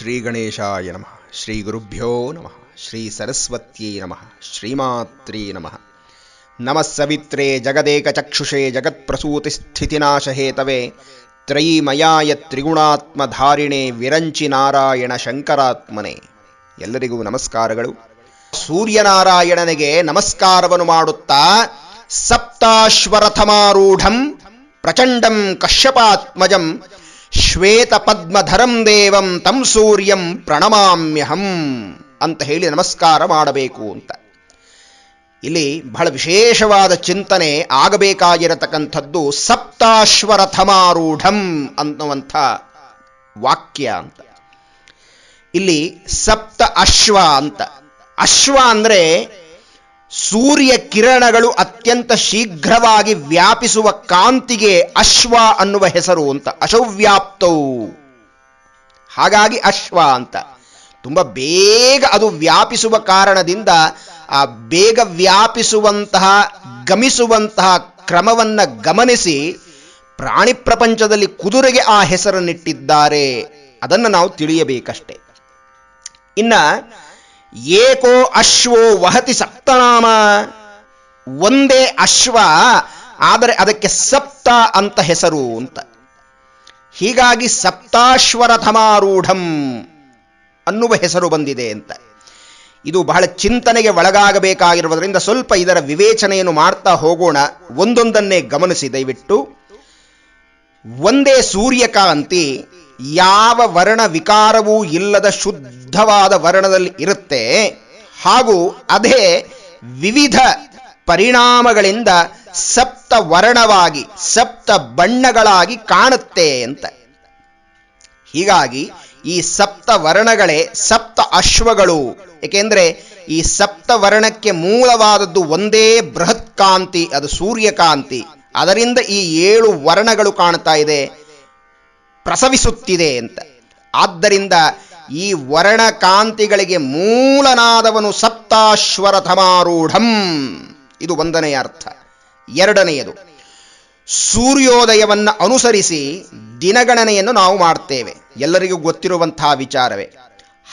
ಶ್ರೀ ಗಣೇಶಾಯ ನಮಃ. ಶ್ರೀ ಗುರುಭ್ಯೋ ನಮಃ. ಶ್ರೀ ಸರಸ್ವತ್ಯೈ ನಮಃ. ಶ್ರೀಮಾತ್ರೇ ನಮಃ. ನಮಃ ಸವಿತ್ರೇ ಜಗದೇಕ ಚಕ್ಷುಷೇ ಜಗತ್ಪ್ರಸೂತಿ ಸ್ಥಿತಿನಾಶಹೇತವೇ ತ್ರಯೀಮಯಾಯ ತ್ರಿಗುಣಾತ್ಮಧಾರಿಣೆ ವಿರಂಚಿ ನಾರಾಯಣ ಶಂಕರಾತ್ಮನೇ. ಎಲ್ಲರಿಗೂ ನಮಸ್ಕಾರಗಳು. ಸೂರ್ಯನಾರಾಯಣನಿಗೆ ನಮಸ್ಕಾರವನ್ನು ಮಾಡುತ್ತಾ ಸಪ್ತಾಶ್ವರಥಮಾರೂಢಂ ಪ್ರಚಂಡಂ ಕಶ್ಯಪಾತ್ಮಜಂ ಶ್ವೇತ ಪದ್ಮಧರಂ ದೇವಂ ತಂ ಸೂರ್ಯಂ ಪ್ರಣಮಾಮ್ಯಹಂ ಅಂತ ಹೇಳಿ ನಮಸ್ಕಾರ ಮಾಡಬೇಕು ಅಂತ. ಇಲ್ಲಿ ಬಹಳ ವಿಶೇಷವಾದ ಚಿಂತನೆ ಆಗಬೇಕಾಗಿರತಕ್ಕಂಥದ್ದು ಸಪ್ತಾಶ್ವರಥಮಾರೂಢಂ ಅನ್ನುವಂಥ ವಾಕ್ಯ ಅಂತ. ಇಲ್ಲಿ ಸಪ್ತ ಅಶ್ವ ಅಂತ. ಅಶ್ವ ಅಂದರೆ ಸೂರ್ಯ ಕಿರಣಗಳು ಅತ್ಯಂತ ಶೀಘ್ರವಾಗಿ ವ್ಯಾಪಿಸುವ ಕಾಂತಿಗೆ ಅಶ್ವ ಅನ್ನುವ ಹೆಸರು ಅಂತ. ಅಶವ್ಯಾಪ್ತವು ಹಾಗಾಗಿ ಅಶ್ವ ಅಂತ. ತುಂಬ ಬೇಗ ಅದು ವ್ಯಾಪಿಸುವ ಕಾರಣದಿಂದ ಆ ಬೇಗ ವ್ಯಾಪಿಸುವಂತಹ, ಗಮಿಸುವಂತಹ ಕ್ರಮವನ್ನು ಗಮನಿಸಿ ಪ್ರಾಣಿ ಪ್ರಪಂಚದಲ್ಲಿ ಕುದುರೆಗೆ ಆ ಹೆಸರನ್ನಿಟ್ಟಿದ್ದಾರೆ. ಅದನ್ನು ನಾವು ತಿಳಿಯಬೇಕಷ್ಟೆ. ಇನ್ನ ಏಕೋ ಅಶ್ವೋ ವಹತಿ ಸಪ್ತನಾಮ. ಒಂದೇ ಅಶ್ವ, ಆದರೆ ಅದಕ್ಕೆ ಸಪ್ತ ಅಂತ ಹೆಸರು ಅಂತ. ಹೀಗಾಗಿ ಸಪ್ತಾಶ್ವರಥಮಾರೂಢಂ ಅನ್ನುವ ಹೆಸರು ಬಂದಿದೆ ಅಂತ. ಇದು ಬಹಳ ಚಿಂತನೆಗೆ ಒಳಗಾಗಬೇಕಾಗಿರುವುದರಿಂದ ಸ್ವಲ್ಪ ಇದರ ವಿವೇಚನೆಯನ್ನು ಮಾಡ್ತಾ ಹೋಗೋಣ. ಒಂದೊಂದನ್ನೇ ಗಮನಿಸಿ, ದಯವಿಟ್ಟು. ಒಂದೇ ಸೂರ್ಯಕಾಂತಿ, ಯಾವ ವರ್ಣ ವಿಕಾರವೂ ಇಲ್ಲದ ಶುದ್ಧವಾದ ವರ್ಣದಲ್ಲಿ ಇರುತ್ತೆ. ಹಾಗೂ ಅದೇ ವಿವಿಧ ಪರಿಣಾಮಗಳಿಂದ ಸಪ್ತ ವರ್ಣವಾಗಿ, ಸಪ್ತ ಬಣ್ಣಗಳಾಗಿ ಕಾಣುತ್ತೆ ಅಂತ. ಹೀಗಾಗಿ ಈ ಸಪ್ತ ವರ್ಣಗಳೇ ಸಪ್ತ ಅಶ್ವಗಳು. ಏಕೆಂದರೆ ಈ ಸಪ್ತ ವರ್ಣಕ್ಕೆ ಮೂಲವಾದದ್ದು ಒಂದೇ ಬೃಹತ್ ಕಾಂತಿ ಅದು ಸೂರ್ಯಕಾಂತಿ. ಅದರಿಂದ ಈ ಏಳು ವರ್ಣಗಳು ಕಾಣ್ತಾ ಇದೆ, ಪ್ರಸವಿಸುತ್ತಿದೆ ಅಂತ. ಆದ್ದರಿಂದ ಈ ವರ್ಣಕಾಂತಿಗಳಿಗೆ ಮೂಲನಾದವನು ಸಪ್ತಾಶ್ವರಥಮಾರೂಢಂ ಇದು ಒಂದನೆಯ ಅರ್ಥ. ಎರಡನೆಯದು, ಸೂರ್ಯೋದಯವನ್ನು ಅನುಸರಿಸಿ ದಿನಗಣನೆಯನ್ನು ನಾವು ಮಾಡ್ತೇವೆ. ಎಲ್ಲರಿಗೂ ಗೊತ್ತಿರುವಂತಹ ವಿಚಾರವೇ.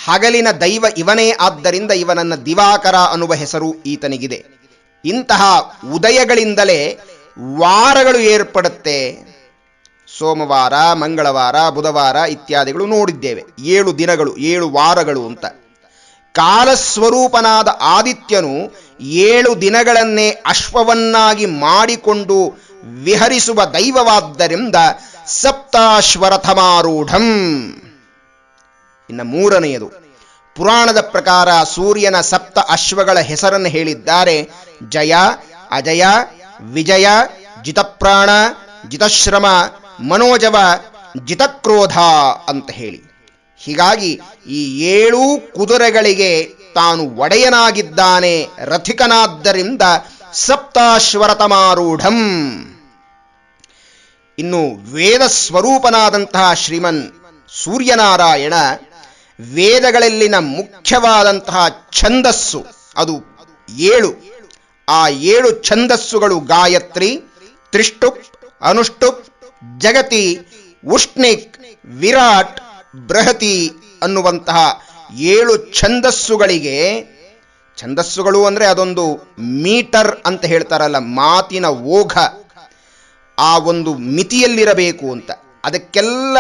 ಹಗಲಿನ ದೈವ ಇವನೇ ಆದ್ದರಿಂದ ಇವನನ್ನ ದಿವಾಕರ ಅನ್ನುವ ಹೆಸರು ಈತನಿಗಿದೆ. ಇಂತಹ ಉದಯಗಳಿಂದಲೇ ವಾರಗಳು ಏರ್ಪಡುತ್ತೆ. ಸೋಮವಾರ, ಮಂಗಳವಾರ, ಬುಧವಾರ ಇತ್ಯಾದಿಗಳು ನೋಡಿದ್ದೇವೆ. ಏಳು ದಿನಗಳು, ಏಳು ವಾರಗಳು ಅಂತ. ಕಾಲಸ್ವರೂಪನಾದ ಆದಿತ್ಯನು ಏಳು ದಿನಗಳನ್ನೇ ಅಶ್ವವನ್ನಾಗಿ ಮಾಡಿಕೊಂಡು ವಿಹರಿಸುವ ದೈವವಾದ್ದರಿಂದ ಸಪ್ತಾಶ್ವರಥಮಾರೂಢಂ. ಇನ್ನು ಮೂರನೆಯದು. ಪುರಾಣದ ಪ್ರಕಾರ ಸೂರ್ಯನ ಸಪ್ತ ಅಶ್ವಗಳ ಹೆಸರನ್ನು ಹೇಳಿದ್ದಾರೆ. ಜಯ, ಅಜಯ, ವಿಜಯ, ಜಿತಪ್ರಾಣ, ಜಿತಶ್ರಮ ಮನೋಜವ ಜಿತಕ್ರೋಧ ಅಂತ ಹೇಳಿ. ಹೀಗಾಗಿ ಈ ಏಳೂ ಕುದುರೆಗಳಿಗೆ ತಾನು ಒಡೆಯನಾಗಿದ್ದಾನೆ ರಥಿಕನಾದ್ದರಿಂದ ಸಪ್ತಾಶ್ವರತಮಾರೂಢಂ. ಇನ್ನು ವೇದ ಸ್ವರೂಪನಾದಂತಹ ಶ್ರೀಮನ್ ಸೂರ್ಯನಾರಾಯಣ ವೇದಗಳಲ್ಲಿನ ಮುಖ್ಯವಾದಂತಹ ಛಂದಸ್ಸು, ಅದು ಏಳು. ಆ ಏಳು ಛಂದಸ್ಸುಗಳು ಗಾಯತ್ರಿ, ತ್ರಿಷ್ಟುಪ್, ಅನುಷ್ಟುಪ್ ಜಗತಿ ಉಷ್ಣಿಕ್, ವಿರಾಟ್, ಬೃಹತಿ ಅನ್ನುವಂತಹ ಏಳು ಛಂದಸ್ಸುಗಳಿಗೆ, ಛಂದಸ್ಸುಗಳು ಅಂದರೆ ಅದೊಂದು ಮೀಟರ್ ಅಂತ ಹೇಳ್ತಾರಲ್ಲ, ಮಾತಿನ ಓಘ. ಆ ಒಂದು ಮಿತಿಯಲ್ಲಿರಬೇಕು ಅಂತ. ಅದಕ್ಕೆಲ್ಲ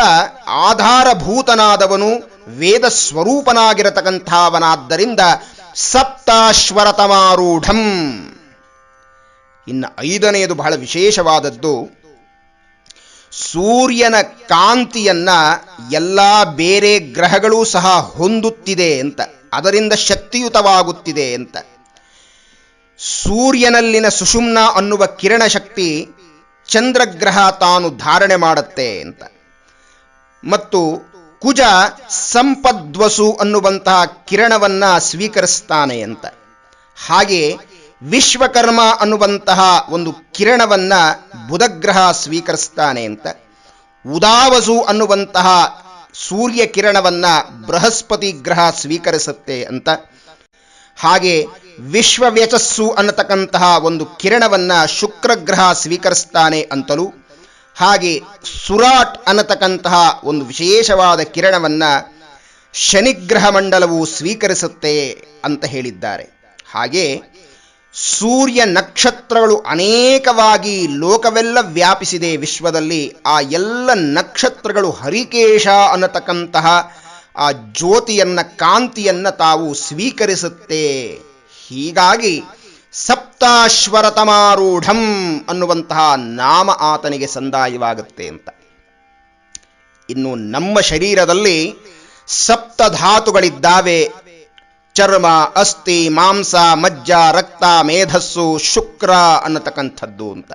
ಆಧಾರಭೂತನಾದವನು ವೇದ ಸ್ವರೂಪನಾಗಿರತಕ್ಕಂಥವನಾದ್ದರಿಂದ ಸಪ್ತಾಶ್ವರತಮಾರೂಢಂ. ಇನ್ನು ಐದನೆಯದು ಬಹಳ ವಿಶೇಷವಾದದ್ದು ಸೂರ್ಯನ ಕಾಂತಿಯನ್ನ ಎಲ್ಲ ಬೇರೆ ಗ್ರಹಗಳೂ ಸಹ ಹೊಂದುತ್ತಿದೆ ಅಂತ, ಅದರಿಂದ ಶಕ್ತಿಯುತವಾಗುತ್ತಿದೆ ಅಂತ. ಸೂರ್ಯನಲ್ಲಿನ ಸುಷುಮ್ನ ಅನ್ನುವ ಕಿರಣ ಶಕ್ತಿ ಚಂದ್ರಗ್ರಹ ತಾನು ಧಾರಣೆ ಮಾಡುತ್ತೆ ಅಂತ. ಮತ್ತು ಕುಜ ಸಂಪದ್ವಸು ಅನ್ನುವಂತಹ ಕಿರಣವನ್ನ ಸ್ವೀಕರಿಸ್ತಾನೆ ಅಂತ. ಹಾಗೆ ವಿಶ್ವಕರ್ಮ ಅನ್ನುವಂತಹ ಒಂದು ಕಿರಣವನ್ನ ಬುಧಗ್ರಹ ಸ್ವೀಕರಿಸ್ತಾನೆ ಅಂತ. ಉದಾವಸು ಅನ್ನುವಂತಹ ಸೂರ್ಯ ಕಿರಣವನ್ನ ಬೃಹಸ್ಪತಿ ಗ್ರಹ ಸ್ವೀಕರಿಸುತ್ತೆ ಅಂತ. ಹಾಗೆ ವಿಶ್ವವ್ಯಚಸ್ಸು ಅನ್ನತಕ್ಕಂತಹ ಒಂದು ಕಿರಣವನ್ನ ಶುಕ್ರಗ್ರಹ ಸ್ವೀಕರಿಸ್ತಾನೆ ಅಂತಲೂ, ಹಾಗೆ ಸುರಾಟ್ ಅನ್ನತಕ್ಕಂತಹ ಒಂದು ವಿಶೇಷವಾದ ಕಿರಣವನ್ನ ಶನಿಗ್ರಹ ಮಂಡಲವು ಸ್ವೀಕರಿಸುತ್ತೆ ಅಂತ ಹೇಳಿದ್ದಾರೆ. ಹಾಗೆ ಸೂರ್ಯ ನಕ್ಷತ್ರಗಳು ಅನೇಕವಾಗಿ ಲೋಕವೆಲ್ಲ ವ್ಯಾಪಿಸಿದೆ ವಿಶ್ವದಲ್ಲಿ. ಆ ಎಲ್ಲ ನಕ್ಷತ್ರಗಳು ಹರಿಕೇಶ ಅನ್ನತಕ್ಕಂತಹ ಆ ಜ್ಯೋತಿಯನ್ನ, ಕಾಂತಿಯನ್ನ ತಾವು ಸ್ವೀಕರಿಸುತ್ತೆ. ಹೀಗಾಗಿ ಸಪ್ತಾಶ್ವರತಮಾರೂಢಂ ಅನ್ನುವಂತಹ ನಾಮ ಆತನಿಗೆ ಸಂದಾಯವಾಗುತ್ತೆ ಅಂತ. ಇನ್ನು ನಮ್ಮ ಶರೀರದಲ್ಲಿ ಸಪ್ತ ಧಾತುಗಳಿದ್ದಾವೆ ಚರ್ಮ, ಅಸ್ಥಿ, ಮಾಂಸ, ಮಜ್ಜ, ರಕ್ತ, ಮೇಧಸ್ಸು, ಶುಕ್ರ ಅನ್ನತಕ್ಕಂಥದ್ದು ಅಂತ.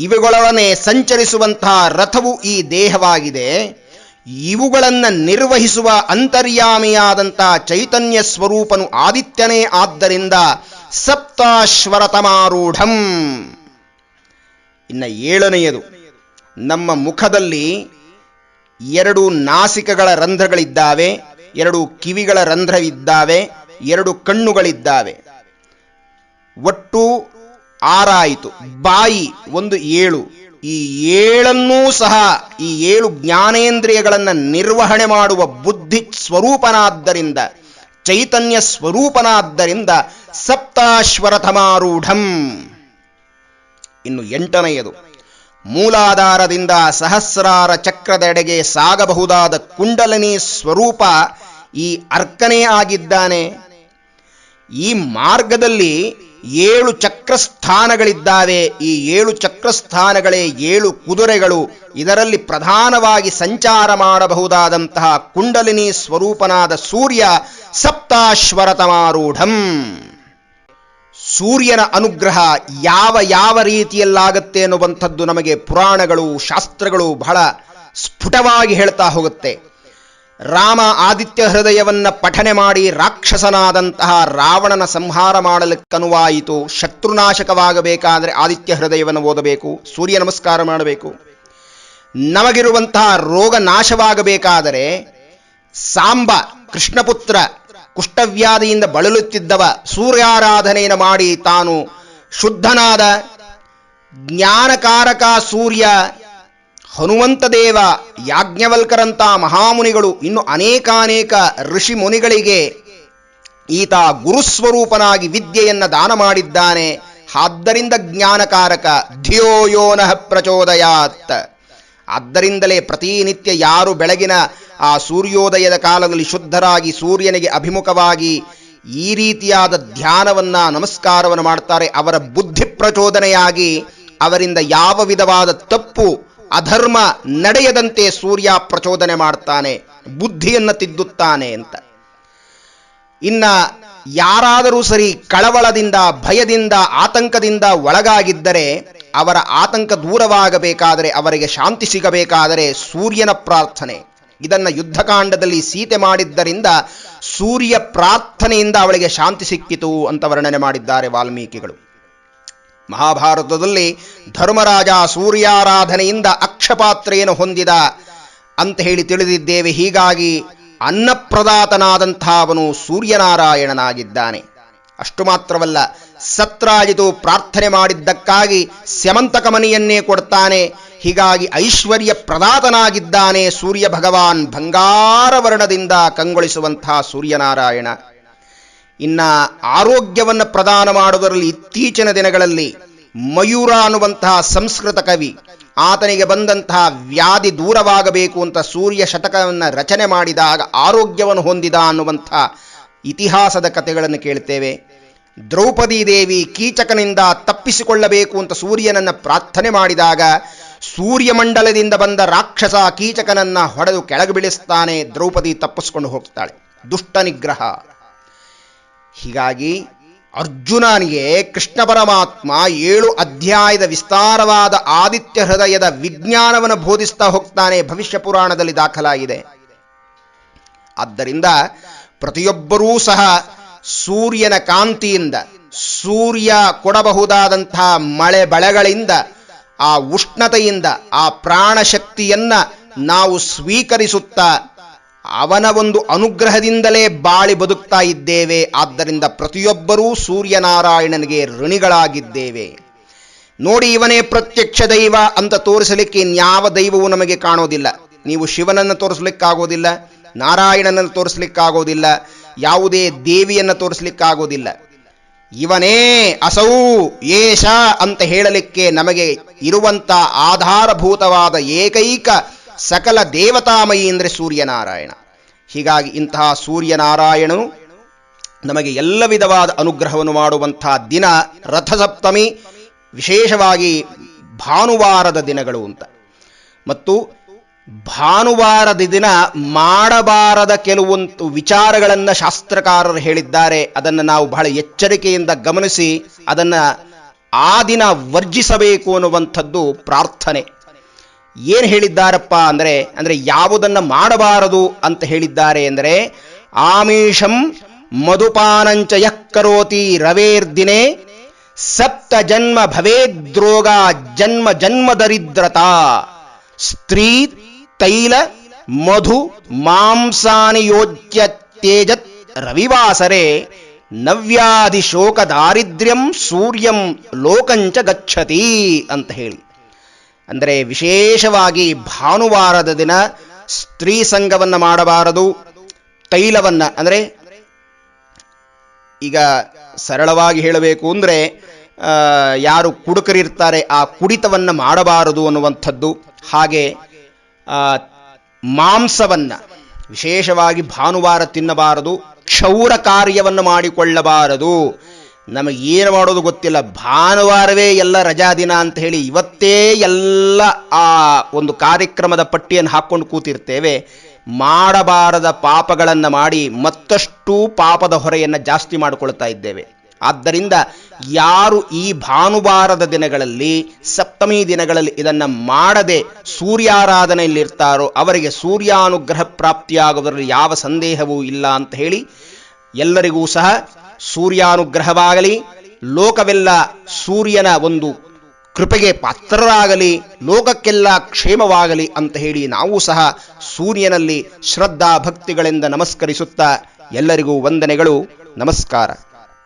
ಇವುಗಳೊಡನೆ ಸಂಚರಿಸುವಂತಹ ರಥವು ಈ ದೇಹವಾಗಿದೆ. ಇವುಗಳನ್ನು ನಿರ್ವಹಿಸುವ ಅಂತರ್ಯಾಮಿಯಾದಂಥ ಚೈತನ್ಯ ಸ್ವರೂಪನು ಆದಿತ್ಯನೇ ಆದ್ದರಿಂದ ಸಪ್ತಾಶ್ವರತಮಾರೂಢಂ. ಇನ್ನು ಏಳನೆಯದು, ನಮ್ಮ ಮುಖದಲ್ಲಿ ಎರಡು ನಾಸಿಕಗಳ ರಂಧ್ರಗಳಿದ್ದಾವೆ. ಎರಡು ಕಿವಿಗಳ ರಂಧ್ರವಿದ್ದಾವೆ, ಎರಡು ಕಣ್ಣುಗಳಿದ್ದಾವೆ. ಒಟ್ಟು ಆರಾಯಿತು. ಬಾಯಿ ಒಂದು ಏಳು. ಈ ಏಳನ್ನೂ ಸಹ, ಈ ಏಳು ಜ್ಞಾನೇಂದ್ರಿಯಗಳನ್ನು ನಿರ್ವಹಣೆ ಮಾಡುವ ಬುದ್ಧಿ ಸ್ವರೂಪನಾದ್ದರಿಂದ, ಚೈತನ್ಯ ಸ್ವರೂಪನಾದ್ದರಿಂದ ಸಪ್ತಾಶ್ವರಥಮಾರೂಢಂ. ಇನ್ನು ಎಂಟನೆಯದು, ಮೂಲಾಧಾರದಿಂದ ಸಹಸ್ರಾರ ಚಕ್ರದೆಡೆಗೆ ಸಾಗಬಹುದಾದ ಕುಂಡಲಿನಿ ಸ್ವರೂಪ ಈ ಅರ್ಕನೇ ಆಗಿದ್ದಾನೆ. ಈ ಮಾರ್ಗದಲ್ಲಿ ಏಳು ಚಕ್ರಸ್ಥಾನಗಳಿದ್ದಾವೆ. ಈ ಏಳು ಚಕ್ರಸ್ಥಾನಗಳೇ ಏಳು ಕುದುರೆಗಳು. ಇದರಲ್ಲಿ ಪ್ರಧಾನವಾಗಿ ಸಂಚಾರ ಮಾಡಬಹುದಾದಂತಹ ಕುಂಡಲಿನಿ ಸ್ವರೂಪನಾದ ಸೂರ್ಯ ಸಪ್ತಾಶ್ವರತಮಾರೂಢಂ. ಸೂರ್ಯನ ಅನುಗ್ರಹ ಯಾವ ಯಾವ ರೀತಿಯಲ್ಲಾಗುತ್ತೆ ಅನ್ನುವಂಥದ್ದು ನಮಗೆ ಪುರಾಣಗಳು, ಶಾಸ್ತ್ರಗಳು ಬಹಳ ಸ್ಫುಟವಾಗಿ ಹೇಳ್ತಾ ಹೋಗುತ್ತೆ. ರಾಮ ಆದಿತ್ಯ ಹೃದಯವನ್ನ ಪಠನೆ ಮಾಡಿ ರಾಕ್ಷಸನಾದಂತಹ ರಾವಣನ ಸಂಹಾರ ಮಾಡಲಿಕ್ಕನುವಾಯಿತು ಶತ್ರುನಾಶಕವಾಗಬೇಕಾದರೆ ಆದಿತ್ಯ ಹೃದಯವನ್ನು ಓದಬೇಕು, ಸೂರ್ಯ ನಮಸ್ಕಾರ ಮಾಡಬೇಕು. ನಮಗಿರುವಂತಹ ರೋಗ ನಾಶವಾಗಬೇಕಾದರೆ ಸಾಂಬ, ಕೃಷ್ಣಪುತ್ರ, ಕುಷ್ಠವ್ಯಾಧಿಯಿಂದ ಬಳಲುತ್ತಿದ್ದವ ಸೂರ್ಯಾರಾಧನೆಯನ್ನು ಮಾಡಿ ತಾನು ಶುದ್ಧನಾದ ಜ್ಞಾನಕಾರಕ ಸೂರ್ಯ ಹನುಮಂತ ದೇವ ಯಾಜ್ಞವಲ್ಕರಂತ ಮಹಾಮುನಿಗಳು ಇನ್ನು ಅನೇಕಾನೇಕ ಋಷಿ ಮುನಿಗಳಿಗೆ ಈತ ಗುರುಸ್ವರೂಪನಾಗಿ ವಿದ್ಯೆಯನ್ನು ದಾನ ಮಾಡಿದ್ದಾನೆ. ಆದ್ದರಿಂದ ಜ್ಞಾನಕಾರಕ ಧಿಯೋ ಯೋನಃ ಪ್ರಚೋದಯಾತ್. ಆದ್ದರಿಂದಲೇ ಪ್ರತಿನಿತ್ಯ ಯಾರು ಬೆಳಗಿನ ಆ ಸೂರ್ಯೋದಯದ ಕಾಲದಲ್ಲಿ ಶುದ್ಧರಾಗಿ ಸೂರ್ಯನಿಗೆ ಅಭಿಮುಖವಾಗಿ ಈ ರೀತಿಯಾದ ಧ್ಯಾನವನ್ನ, ನಮಸ್ಕಾರವನ್ನು ಮಾಡ್ತಾರೆ, ಅವರ ಬುದ್ಧಿ ಪ್ರಚೋದನೆಯಾಗಿ ಅವರಿಂದ ಯಾವ ವಿಧವಾದ ತಪ್ಪು ಅಧರ್ಮ ನಡೆಯದಂತೆ ಸೂರ್ಯ ಪ್ರಚೋದನೆ ಮಾಡ್ತಾನೆ, ಬುದ್ಧಿಯನ್ನು ತಿದ್ದುತ್ತಾನೆ ಅಂತ. ಇನ್ನ ಯಾರಾದರೂ ಸರಿ ಕಳವಳದಿಂದ, ಭಯದಿಂದ, ಆತಂಕದಿಂದ ಒಳಗಾಗಿದ್ದರೆ, ಅವರ ಆತಂಕ ದೂರವಾಗಬೇಕಾದರೆ, ಅವರಿಗೆ ಶಾಂತಿ ಸಿಗಬೇಕಾದರೆ ಸೂರ್ಯನ ಪ್ರಾರ್ಥನೆ. ಇದನ್ನು ಯುದ್ಧಕಾಂಡದಲ್ಲಿ ಸೀತೆ ಮಾಡಿದ್ದರಿಂದ ಸೂರ್ಯ ಪ್ರಾರ್ಥನೆಯಿಂದ ಅವಳಿಗೆ ಶಾಂತಿ ಸಿಕ್ಕಿತು ಅಂತ ವರ್ಣನೆ ಮಾಡಿದ್ದಾರೆ ವಾಲ್ಮೀಕಿಗಳು. ಮಹಾಭಾರತದಲ್ಲಿ ಧರ್ಮರಾಜ ಸೂರ್ಯಾರಾಧನೆಯಿಂದ ಅಕ್ಷಪಾತ್ರೆಯನ್ನು ಹೊಂದಿದ ಅಂತ ಹೇಳಿ ತಿಳಿದಿದ್ದೇವೆ. ಹೀಗಾಗಿ ಅನ್ನಪ್ರದಾತನಾದಂಥ ಅವನು ಸೂರ್ಯನಾರಾಯಣನಾಗಿದ್ದಾನೆ. ಅಷ್ಟು ಮಾತ್ರವಲ್ಲ ಸತ್ರಾಜಿತು ಪ್ರಾರ್ಥನೆ ಮಾಡಿದ್ದಕ್ಕಾಗಿ ಸ್ಯಮಂತಕ ಮನೆಯನ್ನೇ ಕೊಡ್ತಾನೆ. ಹೀಗಾಗಿ ಐಶ್ವರ್ಯ ಪ್ರದಾತನಾಗಿದ್ದಾನೆ ಸೂರ್ಯ ಭಗವಾನ್ ಬಂಗಾರ ವರ್ಣದಿಂದ ಕಂಗೊಳಿಸುವಂತಹ ಸೂರ್ಯನಾರಾಯಣ. ಇನ್ನ ಆರೋಗ್ಯವನ್ನು ಪ್ರದಾನ ಮಾಡುವುದರಲ್ಲಿ ಇತ್ತೀಚಿನ ದಿನಗಳಲ್ಲಿ ಮಯೂರ ಅನ್ನುವಂತಹ ಸಂಸ್ಕೃತ ಕವಿ ಆತನಿಗೆ ಬಂದಂತಹ ವ್ಯಾಧಿ ದೂರವಾಗಬೇಕು ಅಂತ ಸೂರ್ಯ ಶತಕವನ್ನು ರಚನೆ ಮಾಡಿದಾಗ ಆರೋಗ್ಯವನ್ನು ಹೊಂದಿದ ಅನ್ನುವಂಥ ಇತಿಹಾಸದ ಕಥೆಗಳನ್ನು ಕೇಳ್ತೇವೆ. ದ್ರೌಪದಿ ದೇವಿ ಕೀಚಕನಿಂದ ತಪ್ಪಿಸಿಕೊಳ್ಳಬೇಕು ಅಂತ ಸೂರ್ಯನನ್ನ ಪ್ರಾರ್ಥನೆ ಮಾಡಿದಾಗ ಸೂರ್ಯಮಂಡಲದಿಂದ ಬಂದ ರಾಕ್ಷಸ ಕೀಚಕನನ್ನ ಹೊಡೆದು ಕೆಳಗೆ ಬೀಳಿಸ್ತಾನೆ. ದ್ರೌಪದಿ ತಪ್ಪಿಸ್ಕೊಂಡು ಹೋಗ್ತಾಳೆ. ದುಷ್ಟ ನಿಗ್ರಹ. ಹೀಗಾಗಿ ಅರ್ಜುನನಿಗೆ ಕೃಷ್ಣ ಪರಮಾತ್ಮ ಏಳು ಅಧ್ಯಾಯದ ವಿಸ್ತಾರವಾದ ಆದಿತ್ಯ ಹೃದಯದ ವಿಜ್ಞಾನವನ್ನು ಬೋಧಿಸ್ತಾ ಹೋಗ್ತಾನೆ ಭವಿಷ್ಯ ಪುರಾಣದಲ್ಲಿ ದಾಖಲಾಗಿದೆ. ಆದ್ದರಿಂದ ಪ್ರತಿಯೊಬ್ಬರೂ ಸಹ ಸೂರ್ಯನ ಕಾಂತಿಯಿಂದ, ಸೂರ್ಯ ಕೊಡಬಹುದಾದಂತಹ ಮಳೆ ಬಳೆಗಳಿಂದ, ಆ ಉಷ್ಣತೆಯಿಂದ, ಆ ಪ್ರಾಣಶಕ್ತಿಯನ್ನು ನಾವು ಸ್ವೀಕರಿಸುತ್ತಾ ಅವನ ಒಂದು ಅನುಗ್ರಹದಿಂದಲೇ ಬಾಳಿ ಬದುಕ್ತಾ ಇದ್ದೇವೆ. ಆದ್ದರಿಂದ ಪ್ರತಿಯೊಬ್ಬರೂ ಸೂರ್ಯನಾರಾಯಣನಿಗೆ ಋಣಿಗಳಾಗಿದ್ದೇವೆ. ನೋಡಿ ಇವನೇ ಪ್ರತ್ಯಕ್ಷ ದೈವ ಅಂತ ತೋರಿಸಲಿಕ್ಕೆ ಇನ್ಯಾವ ದೈವವೂ ನಮಗೆ ಕಾಣೋದಿಲ್ಲ. ನೀವು ಶಿವನನ್ನು ತೋರಿಸಲಿಕ್ಕಾಗೋದಿಲ್ಲ, ನಾರಾಯಣನನ್ನು ತೋರಿಸ್ಲಿಕ್ಕಾಗೋದಿಲ್ಲ, ಯಾವುದೇ ದೇವಿಯನ್ನು ತೋರಿಸ್ಲಿಕ್ಕಾಗೋದಿಲ್ಲ. ಇವನೇ ಅಸೌ ಏಷ ಅಂತ ಹೇಳಲಿಕ್ಕೆ ನಮಗೆ ಇರುವಂಥ ಆಧಾರಭೂತವಾದ ಏಕೈಕ ಸಕಲ ದೇವತಾಮಯಿ ಅಂದರೆ ಸೂರ್ಯನಾರಾಯಣ. ಹೀಗಾಗಿ ಇಂತಹ ಸೂರ್ಯನಾರಾಯಣನು ನಮಗೆ ಎಲ್ಲ ವಿಧವಾದ ಅನುಗ್ರಹವನ್ನು ಮಾಡುವಂತಹ ದಿನ ರಥಸಪ್ತಮಿ, ವಿಶೇಷವಾಗಿ ಭಾನುವಾರದ ದಿನಗಳು ಅಂತ. ಮತ್ತು ಭಾನುವಾರದ ದಿನ ಮಾಡಬಾರದ ಕೆಲವೊಂದು ವಿಚಾರಗಳನ್ನು ಶಾಸ್ತ್ರಕಾರರು ಹೇಳಿದ್ದಾರೆ. ಅದನ್ನು ನಾವು ಬಹಳ ಎಚ್ಚರಿಕೆಯಿಂದ ಗಮನಿಸಿ, ಅದನ್ನು ಆ ದಿನ ವರ್ಜಿಸಬೇಕು ಅನ್ನುವಂಥದ್ದು ಪ್ರಾರ್ಥನೆ. ಏನು ಹೇಳಿದ್ದಾರಪ್ಪ ಅಂದರೆ ಅಂದರೆ ಯಾವುದನ್ನು ಮಾಡಬಾರದು ಅಂತ ಹೇಳಿದ್ದಾರೆ ಅಂದರೆ ಆಮೀಷಂ ಮಧುಪಾನಂಚ ಕರೋತಿ ರವೇರ್ದಿನೇ ಸಪ್ತ ಜನ್ಮ ಭವೇದ್ರೋಗ ಜನ್ಮ ಜನ್ಮ ದರಿದ್ರತಾ ಸ್ತ್ರೀ ತೈಲ ಮಧು ಮಾಂಸಾನಿ ಯೋಜ್ಯ ತೇಜತ್ ರವಿವಾಸರೆ ನವ್ಯಾಧಿ ಶೋಕ ದಾರಿದ್ರ್ಯಂ ಸೂರ್ಯಂ ಲೋಕಂಚ ಗಚ್ಚತಿ ಅಂತ ಹೇಳಿ. ಅಂದರೆ ವಿಶೇಷವಾಗಿ ಭಾನುವಾರದ ದಿನ ಸ್ತ್ರೀ ಸಂಘವನ್ನು ಮಾಡಬಾರದು, ತೈಲವನ್ನು, ಅಂದರೆ ಈಗ ಸರಳವಾಗಿ ಹೇಳಬೇಕು ಅಂದರೆ ಯಾರು ಕುಡುಕರಿರ್ತಾರೆ ಆ ಕುಡಿತವನ್ನು ಮಾಡಬಾರದು ಅನ್ನುವಂಥದ್ದು. ಹಾಗೆ ಮಾಂಸವನ್ನು ವಿಶೇಷವಾಗಿ ಭಾನುವಾರ ತಿನ್ನಬಾರದು, ಕ್ಷೌರ ಕಾರ್ಯವನ್ನು ಮಾಡಿಕೊಳ್ಳಬಾರದು. ನಮಗೆ ಏನು ಮಾಡೋದು ಗೊತ್ತಿಲ್ಲ. ಭಾನುವಾರವೇ ಎಲ್ಲ ರಜಾ ದಿನ ಅಂತ ಹೇಳಿ ಇವತ್ತೇ ಎಲ್ಲ ಆ ಒಂದು ಕಾರ್ಯಕ್ರಮದ ಪಟ್ಟಿಯನ್ನು ಹಾಕ್ಕೊಂಡು ಕೂತಿರ್ತೇವೆ. ಮಾಡಬಾರದ ಪಾಪಗಳನ್ನು ಮಾಡಿ ಮತ್ತಷ್ಟು ಪಾಪದ ಹೊರೆಯನ್ನು ಜಾಸ್ತಿ ಮಾಡಿಕೊಳ್ತಾ ಇದ್ದೇವೆ. ಆದ್ದರಿಂದ ಯಾರು ಈ ಭಾನುವಾರದ ದಿನಗಳಲ್ಲಿ, ಸಪ್ತಮಿ ದಿನಗಳಲ್ಲಿ ಇದನ್ನು ಮಾಡದೆ ಸೂರ್ಯಾರಾಧನೆಯಲ್ಲಿರ್ತಾರೋ, ಅವರಿಗೆ ಸೂರ್ಯಾನುಗ್ರಹ ಪ್ರಾಪ್ತಿಯಾಗುವುದರಲ್ಲಿ ಯಾವ ಸಂದೇಹವೂ ಇಲ್ಲ ಅಂತ ಹೇಳಿ ಎಲ್ಲರಿಗೂ ಸಹ ಸೂರ್ಯಾನುಗ್ರಹವಾಗಲಿ, ಲೋಕವೆಲ್ಲ ಸೂರ್ಯನ ಒಂದು ಕೃಪೆಗೆ ಪಾತ್ರರಾಗಲಿ, ಲೋಕಕ್ಕೆಲ್ಲ ಕ್ಷೇಮವಾಗಲಿ ಅಂತ ಹೇಳಿ ನಾವು ಸಹ ಸೂರ್ಯನಲ್ಲಿ ಶ್ರದ್ಧಾ ಭಕ್ತಿಗಳಿಂದ ನಮಸ್ಕರಿಸುತ್ತಾ ಎಲ್ಲರಿಗೂ ವಂದನೆಗಳು. ನಮಸ್ಕಾರ.